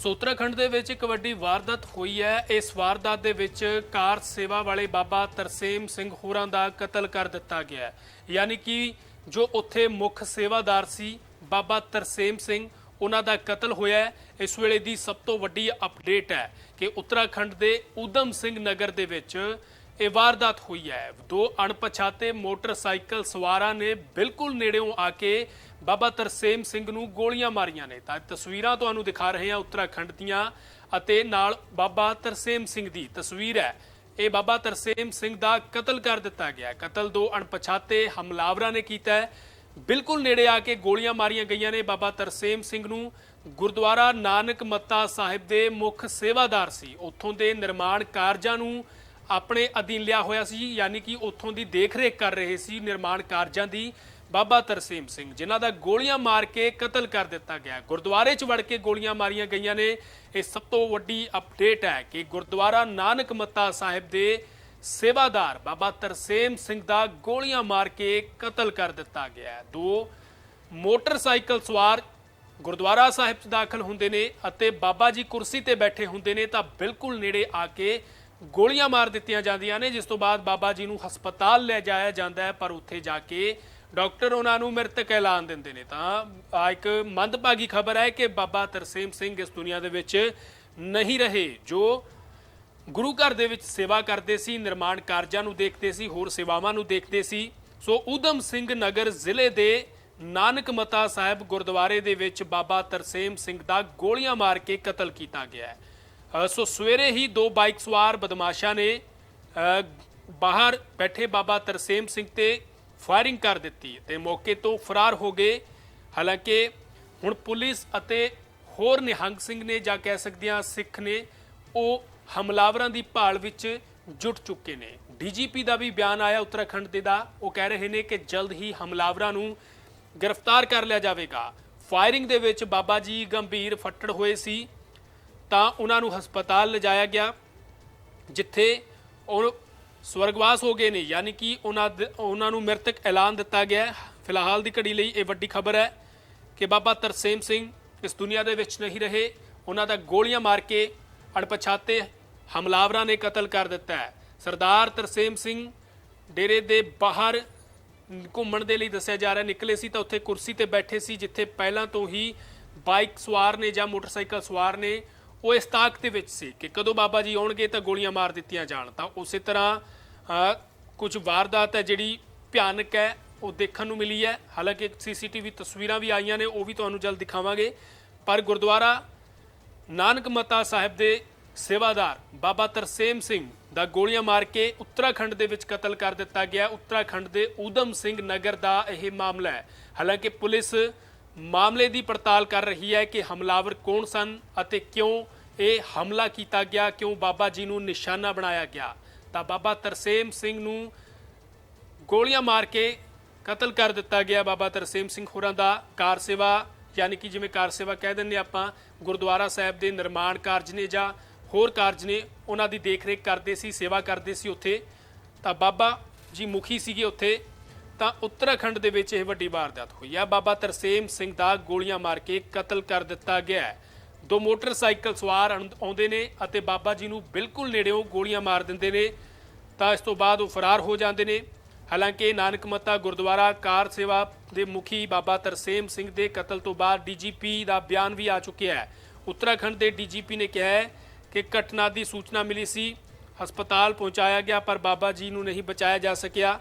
ਸੋ ਉੱਤਰਾਖੰਡ ਦੇ ਵਿੱਚ ਇੱਕ ਵੱਡੀ ਵਾਰਦਾਤ ਹੋਈ ਹੈ। ਇਸ ਵਾਰਦਾਤ ਦੇ ਵਿੱਚ ਕਾਰ ਸੇਵਾ ਵਾਲੇ ਬਾਬਾ ਤਰਸੇਮ ਸਿੰਘ ਹੋਰਾਂ ਦਾ ਕਤਲ ਕਰ ਦਿੱਤਾ ਗਿਆ ਹੈ। ਯਾਨੀ ਕਿ ਜੋ ਉੱਥੇ ਮੁੱਖ ਸੇਵਾਦਾਰ ਸੀ, ਬਾਬਾ ਤਰਸੇਮ ਸਿੰਘ, ਉਹਨਾਂ ਦਾ ਕਤਲ ਹੋਇਆ ਇਸ ਵੇਲੇ ਦੀ ਸਭ ਤੋਂ ਵੱਡੀ ਅਪਡੇਟ ਹੈ ਕਿ ਉੱਤਰਾਖੰਡ ਦੇ ਊਧਮ ਸਿੰਘ ਨਗਰ ਦੇ ਵਿੱਚ ਇਹ ਵਾਰਦਾਤ ਹੋਈ ਹੈ। ਦੋ ਅਣਪਛਾਤੇ ਮੋਟਰਸਾਈਕਲ ਸਵਾਰਾਂ ਨੇ ਬਿਲਕੁਲ ਨੇੜਿਓਂ ਆ ਕੇ ਬਾਬਾ ਤਰਸੇਮ ਸਿੰਘ ਨੂੰ ਗੋਲੀਆਂ ਮਾਰੀਆਂ ਨੇ। ਤਾਂ ਤਸਵੀਰਾਂ ਤੁਹਾਨੂੰ ਦਿਖਾ ਰਹੇ ਹਾਂ ਉੱਤਰਾਖੰਡ ਦੀਆਂ ਅਤੇ ਨਾਲ ਬਾਬਾ ਤਰਸੇਮ ਸਿੰਘ ਦੀ ਤਸਵੀਰ ਹੈ। ਇਹ ਬਾਬਾ ਤਰਸੇਮ ਸਿੰਘ ਦਾ ਕਤਲ ਕਰ ਦਿੱਤਾ ਗਿਆ ਕਤਲ ਦੋ ਅਣਪਛਾਤੇ ਹਮਲਾਵਰਾਂ ਨੇ ਕੀਤਾ ਹੈ। ਬਿਲਕੁਲ ਨੇੜੇ ਆ ਕੇ ਗੋਲੀਆਂ ਮਾਰੀਆਂ ਗਈਆਂ ਨੇ ਬਾਬਾ ਤਰਸੇਮ ਸਿੰਘ ਨੂੰ। ਗੁਰਦੁਆਰਾ ਨਾਨਕ ਮੱਤਾ ਸਾਹਿਬ ਦੇ ਮੁੱਖ ਸੇਵਾਦਾਰ ਸੀ। ਉੱਥੋਂ ਦੇ ਨਿਰਮਾਣ ਕਾਰਜਾਂ ਨੂੰ ਆਪਣੇ ਅਧੀਨ ਲਿਆ ਹੋਇਆ ਸੀ, ਯਾਨੀ ਕਿ ਉੱਥੋਂ ਦੀ ਦੇਖਰੇਖ ਕਰ ਰਹੇ ਸੀ ਨਿਰਮਾਣ ਕਾਰਜਾਂ ਦੀ ਬਾਬਾ ਤਰਸੇਮ ਸਿੰਘ, ਜਿਨ੍ਹਾਂ ਦਾ ਗੋਲੀਆਂ ਮਾਰ ਕੇ ਕਤਲ ਕਰ ਦਿੱਤਾ ਗਿਆ। ਗੁਰਦੁਆਰੇ 'ਚ ਵੜ ਕੇ ਗੋਲੀਆਂ ਮਾਰੀਆਂ ਗਈਆਂ ਨੇ। ਇਹ ਸਭ ਤੋਂ ਵੱਡੀ ਅਪਡੇਟ ਹੈ ਕਿ ਗੁਰਦੁਆਰਾ ਨਾਨਕ ਮੱਤਾ ਸਾਹਿਬ ਦੇ ਸੇਵਾਦਾਰ ਬਾਬਾ ਤਰਸੇਮ ਸਿੰਘ ਦਾ ਗੋਲੀਆਂ ਮਾਰ ਕੇ ਕਤਲ ਕਰ ਦਿੱਤਾ ਗਿਆ ਦੋ ਮੋਟਰਸਾਈਕਲ ਸਵਾਰ ਗੁਰਦੁਆਰਾ ਸਾਹਿਬ 'ਚ ਦਾਖਲ ਹੁੰਦੇ ਨੇ ਅਤੇ ਬਾਬਾ ਜੀ ਕੁਰਸੀ ਤੇ ਬੈਠੇ ਹੁੰਦੇ ਨੇ ਤਾਂ ਬਿਲਕੁਲ ਨੇੜੇ ਆ ਕੇ ਗੋਲੀਆਂ ਮਾਰ ਦਿੱਤੀਆਂ ਜਾਂਦੀਆਂ ਨੇ, ਜਿਸ ਤੋਂ ਬਾਅਦ ਬਾਬਾ ਜੀ ਨੂੰ ਹਸਪਤਾਲ ਲੈ ਜਾਇਆ ਜਾਂਦਾ ਹੈ, ਪਰ ਉੱਥੇ ਜਾ ਕੇ ਡਾਕਟਰ ਉਹਨਾਂ ਨੂੰ ਮ੍ਰਿਤਕ ਐਲਾਨ ਦਿੰਦੇ ਨੇ। ਤਾਂ ਆ ਇੱਕ ਮੰਦਭਾਗੀ ਖਬਰ ਹੈ ਕਿ ਬਾਬਾ ਤਰਸੇਮ ਸਿੰਘ ਇਸ ਦੁਨੀਆ ਦੇ ਵਿੱਚ ਨਹੀਂ ਰਹੇ, ਜੋ ਗੁਰੂ ਘਰ ਦੇ ਵਿੱਚ ਸੇਵਾ ਕਰਦੇ ਸੀ, ਨਿਰਮਾਣ ਕਾਰਜਾਂ ਨੂੰ ਦੇਖਦੇ ਸੀ, ਹੋਰ ਸੇਵਾਵਾਂ ਨੂੰ ਦੇਖਦੇ ਸੀ। ਸੋ ਊਧਮ ਸਿੰਘ ਨਗਰ ਜ਼ਿਲ੍ਹੇ ਦੇ ਨਾਨਕ ਮਤਾ ਸਾਹਿਬ ਗੁਰਦੁਆਰੇ ਦੇ ਵਿੱਚ ਬਾਬਾ ਤਰਸੇਮ ਸਿੰਘ ਦਾ ਗੋਲੀਆਂ ਮਾਰ ਕੇ ਕਤਲ ਕੀਤਾ ਗਿਆ ਹੈ। ਸੋ ਸਵੇਰੇ ਹੀ ਦੋ ਬਾਈਕ ਸਵਾਰ ਬਦਮਾਸ਼ਾਂ ਨੇ ਬਾਹਰ ਬੈਠੇ ਬਾਬਾ ਤਰਸੇਮ ਸਿੰਘ ਤੇ ਫਾਇਰਿੰਗ ਕਰ ਦਿੱਤੀ ਤੇ ਮੌਕੇ ਤੋਂ ਫਰਾਰ ਹੋ ਗਏ। ਹਾਲਾਂਕਿ ਹੁਣ ਪੁਲਿਸ ਅਤੇ ਹੋਰ ਨਿਹੰਗ ਸਿੰਘ ਨੇ ਜਾਂ ਕਹਿ ਸਕਦੇ ਹਾਂ ਸਿੱਖ ਨੇ, ਉਹ ਹਮਲਾਵਰਾਂ ਦੀ ਭਾਲ ਵਿੱਚ ਜੁਟ ਚੁੱਕੇ ਨੇ। ਡੀਜੀਪੀ ਦਾ ਵੀ ਬਿਆਨ ਆਇਆ ਉੱਤਰਾਖੰਡ ਦੇ ਦਾ। ਉਹ ਕਹਿ ਰਹੇ ਨੇ ਕਿ ਜਲਦ ਹੀ ਹਮਲਾਵਰਾਂ ਨੂੰ ਗ੍ਰਿਫਤਾਰ ਕਰ ਲਿਆ ਜਾਵੇਗਾ। ਫਾਇਰਿੰਗ ਦੇ ਵਿੱਚ ਬਾਬਾ ਜੀ ਗੰਭੀਰ ਫੱਟੜ ਹੋਏ ਸੀ। ਤਾਂ ਉਹਨਾਂ ਨੂੰ ਹਸਪਤਾਲ ਲਿਜਾਇਆ ਗਿਆ, ਜਿੱਥੇ ਉਹ ਸਵਰਗਵਾਸ ਹੋ ਗਏ ਨੇ। ਯਾਨੀ ਕਿ ਉਹਨਾਂ ਦੇ- ਉਹਨਾਂ ਨੂੰ ਮ੍ਰਿਤਕ ਐਲਾਨ ਦਿੱਤਾ ਗਿਆ। ਹੈ ਫਿਲਹਾਲ ਦੀ ਘੜੀ ਲਈ ਇਹ ਵੱਡੀ ਖਬਰ ਹੈ ਕਿ ਬਾਬਾ ਤਰਸੇਮ ਸਿੰਘ ਇਸ ਦੁਨੀਆ ਦੇ ਵਿੱਚ ਨਹੀਂ ਰਹੇ। ਉਹਨਾਂ ਦਾ ਗੋਲੀਆਂ ਮਾਰ ਕੇ ਅਣਪਛਾਤੇ ਹਮਲਾਵਰਾਂ ਨੇ ਕਤਲ ਕਰ ਦਿੱਤਾ ਹੈ। ਸਰਦਾਰ ਤਰਸੇਮ ਸਿੰਘ ਡੇਰੇ ਦੇ ਬਾਹਰ ਘੁੰਮਣ ਦੇ ਲਈ ਦੱਸਿਆ ਜਾ ਰਿਹਾ, ਨਿਕਲੇ ਸੀ ਤਾਂ ਉੱਥੇ ਕੁਰਸੀ ਤੇ ਬੈਠੇ ਸੀ, ਜਿੱਥੇ ਪਹਿਲਾਂ ਤੋਂ ਹੀ ਬਾਈਕ ਸਵਾਰ ਨੇ ਜਾਂ ਮੋਟਰਸਾਈਕਲ ਸਵਾਰ ਨੇ। ਉਹ ਇਸ ਤਾਕ ਦੇ ਵਿੱਚ ਸੀ ਕਿ ਕਦੋਂ ਬਾਬਾ ਜੀ ਆਉਣਗੇ ਤਾਂ ਗੋਲੀਆਂ ਮਾਰ ਦਿੱਤੀਆਂ ਜਾਣ। ਤਾਂ ਉਸੇ ਤਰ੍ਹਾਂ ਕੁਝ ਵਾਰਦਾਤ ਹੈ ਜਿਹੜੀ ਭਿਆਨਕ ਹੈ, ਉਹ ਦੇਖਣ ਨੂੰ ਮਿਲੀ ਹੈ। ਹਾਲਾਂਕਿ ਸੀਸੀਟੀਵੀ ਤਸਵੀਰਾਂ ਵੀ ਆਈਆਂ ਨੇ, ਉਹ ਵੀ ਤੁਹਾਨੂੰ ਜਲਦ ਦਿਖਾਵਾਂਗੇ। ਪਰ ਗੁਰਦੁਆਰਾ ਨਾਨਕ ਮਤਾ ਸਾਹਿਬ ਦੇ ਸੇਵਾਦਾਰ ਬਾਬਾ ਤਰਸੇਮ ਸਿੰਘ ਦਾ ਗੋਲੀਆਂ ਮਾਰ ਕੇ ਉੱਤਰਾਖੰਡ ਦੇ ਵਿੱਚ ਕਤਲ ਕਰ ਦਿੱਤਾ ਗਿਆ। ਉੱਤਰਾਖੰਡ ਦੇ ਊਧਮ ਸਿੰਘ ਨਗਰ ਦਾ ਇਹ ਮਾਮਲਾ ਹੈ। ਹਾਲਾਂਕਿ ਪੁਲਿਸ ਮਾਮਲੇ ਦੀ ਪੜਤਾਲ ਕਰ ਰਹੀ ਹੈ ਕਿ ਹਮਲਾਵਰ ਕੌਣ ਸਨ ਅਤੇ ਕਿਉਂ ਇਹ ਹਮਲਾ ਕੀਤਾ ਗਿਆ, ਕਿਉਂ ਬਾਬਾ ਜੀ ਨੂੰ ਨਿਸ਼ਾਨਾ ਬਣਾਇਆ ਗਿਆ। ਤਾਂ ਬਾਬਾ ਤਰਸੇਮ ਸਿੰਘ ਨੂੰ ਗੋਲੀਆਂ ਮਾਰ ਕੇ ਕਤਲ ਕਰ ਦਿੱਤਾ ਗਿਆ ਬਾਬਾ ਤਰਸੇਮ ਸਿੰਘ ਹੋਰਾਂ ਦਾ। ਕਾਰ ਸੇਵਾ, ਯਾਨੀ ਕਿ ਜਿਵੇਂ ਕਾਰ ਸੇਵਾ ਕਹਿ ਦਿੰਦੇ ਆਪਾਂ, ਗੁਰਦੁਆਰਾ ਸਾਹਿਬ ਦੇ ਨਿਰਮਾਣ ਕਾਰਜ ਨੇ ਜਾਂ ਹੋਰ ਕਾਰਜ ਨੇ, ਉਹਨਾਂ ਦੀ ਦੇਖਰੇਖ ਕਰਦੇ ਸੀ, ਸੇਵਾ ਕਰਦੇ ਸੀ ਉੱਥੇ। ਤਾਂ ਬਾਬਾ ਜੀ ਮੁਖੀ ਸੀਗੇ ਉੱਥੇ। ਤਾਂ ਉੱਤਰਾਖੰਡ ਦੇ ਵਿੱਚ ਇਹ ਵੱਡੀ ਵਾਰਦਾਤ ਹੋਈ ਆ ਬਾਬਾ ਤਰਸੇਮ ਸਿੰਘ ਦਾ ਗੋਲੀਆਂ ਮਾਰ ਕੇ ਕਤਲ ਕਰ ਦਿੱਤਾ ਗਿਆ ਹੈ। ਦੋ ਮੋਟਰਸਾਈਕਲ ਸਵਾਰ ਆਉਂ- ਆਉਂਦੇ ਨੇ ਅਤੇ ਬਾਬਾ ਜੀ ਨੂੰ ਬਿਲਕੁਲ ਨੇੜਿਓਂ ਗੋਲੀਆਂ ਮਾਰ ਦਿੰਦੇ ਨੇ, ਤਾਂ ਇਸ ਤੋਂ ਬਾਅਦ ਉਹ ਫਰਾਰ ਹੋ ਜਾਂਦੇ ਨੇ। ਹਾਲਾਂਕਿ ਨਾਨਕ ਮੱਤਾ ਗੁਰਦੁਆਰਾ ਕਾਰ ਸੇਵਾ ਦੇ ਮੁਖੀ ਬਾਬਾ ਤਰਸੇਮ ਸਿੰਘ ਦੇ ਕਤਲ ਤੋਂ ਬਾਅਦ ਡੀਜੀਪੀ ਦਾ ਬਿਆਨ ਵੀ ਆ ਚੁੱਕਿਆ ਹੈ। ਉੱਤਰਾਖੰਡ ਦੇ ਡੀਜੀਪੀ ਨੇ ਕਿਹਾ ਹੈ ਕਿ ਘਟਨਾ ਦੀ ਸੂਚਨਾ ਮਿਲੀ ਸੀ, ਹਸਪਤਾਲ ਪਹੁੰਚਾਇਆ ਗਿਆ, ਪਰ ਬਾਬਾ ਜੀ ਨੂੰ ਨਹੀਂ ਬਚਾਇਆ ਜਾ ਸਕਿਆ।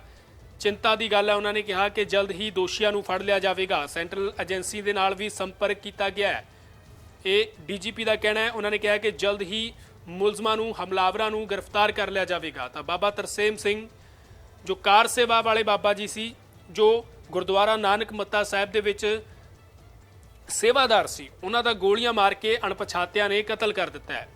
ਚਿੰਤਾ ਦੀ ਗੱਲ ਹੈ, ਉਹਨਾਂ ਨੇ ਕਿਹਾ ਕਿ ਜਲਦ ਹੀ ਦੋਸ਼ੀਆਂ ਨੂੰ ਫੜ ਲਿਆ ਜਾਵੇਗਾ। ਸੈਂਟਰਲ ਏਜੰਸੀ ਦੇ ਨਾਲ ਵੀ ਸੰਪਰਕ ਕੀਤਾ ਗਿਆ ਹੈ। ਇਹ ਡੀਜੀਪੀ ਦਾ ਕਹਿਣਾ ਹੈ, ਉਹਨਾਂ ਨੇ ਕਿਹਾ ਕਿ ਜਲਦ ਹੀ ਮੁਲਜ਼ਮਾਂ ਨੂੰ, ਹਮਲਾਵਰਾਂ ਨੂੰ ਗ੍ਰਿਫਤਾਰ ਕਰ ਲਿਆ ਜਾਵੇਗਾ। ਤਾਂ ਬਾਬਾ ਤਰਸੇਮ ਸਿੰਘ, ਜੋ ਕਾਰ ਸੇਵਾ ਵਾਲੇ ਬਾਬਾ ਜੀ ਸੀ, ਜੋ ਗੁਰਦੁਆਰਾ ਨਾਨਕ ਮੱਤਾ ਸਾਹਿਬ ਦੇ ਵਿੱਚ ਸੇਵਾਦਾਰ ਸੀ, ਉਹਨਾਂ ਦਾ ਗੋਲੀਆਂ ਮਾਰ ਕੇ ਅਣਪਛਾਤਿਆਂ ਨੇ ਕਤਲ ਕਰ ਦਿੱਤਾ ਹੈ।